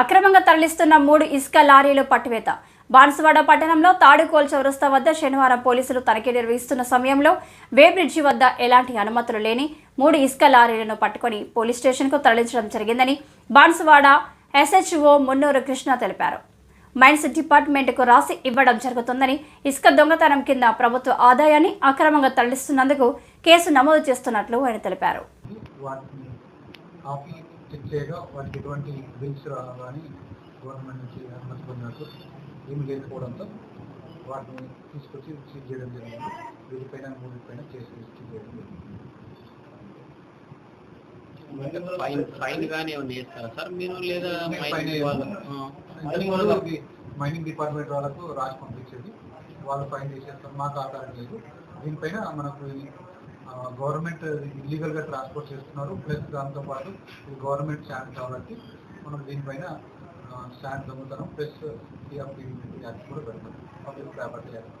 అక్రమంగా తరలిస్తున్న మూడు ఇసుక లారీలు పట్టివేత. బాన్సువాడ పట్టణంలో తాడుకోల్ చౌరస్తా వద్ద శనివారం పోలీసులు తనిఖీ నిర్వహిస్తున్న సమయంలో వేబ్రిడ్జి వద్ద ఎలాంటి అనుమతులు లేని మూడు ఇసుక లారీలను పట్టుకొని పోలీస్ స్టేషన్కు తరలించడం జరిగిందని బాన్సువాడ ఎస్హెచ్ఓ మున్నూరు కృష్ణ తెలిపారు. మైన్స్ డిపార్ట్మెంట్కు రాసి ఇవ్వడం జరుగుతుందని ఇసుక దొంగతనం కింద ప్రభుత్వ ఆదాయాన్ని అక్రమంగా తరలిస్తున్నందుకు కేసు నమోదు చేస్తున్నట్లు ఆయన తెలిపారు. ఆపి చెక్ చేయగా వాటికి ఎటువంటి బిల్స్ కానీ గవర్నమెంట్ నుంచి అనుమతి పొందినట్టు ఏమి లేకపోవడంతో వాటిని తీసుకొచ్చి సీజ్ చేయడం జరిగింది. వీటిపైన మూడిపైన కేసు రిజిస్టర్ చేయడం జరిగింది. ఫైన్ ఫైన్ సార్ మీరు? లేదా మైనింగ్ డిపార్ట్మెంట్ వాళ్ళకు రాసి పంపించేది. వాళ్ళు ఫైన్ చేసేస్తారు. మాకు ఆధారం లేదు. దీనిపైన మనకు గవర్నమెంట్ ఇల్లీగల్గా ట్రాన్స్పోర్ట్ చేస్తున్నారు. ప్లస్ దాంతో పాటు ఇది గవర్నమెంట్ స్టాండ్ కాబట్టి మనం దీనిపైన స్టాండ్ దొంగతనం ప్లస్ సిఆర్పి యాక్ట్ కూడా పెడతాం. Public property act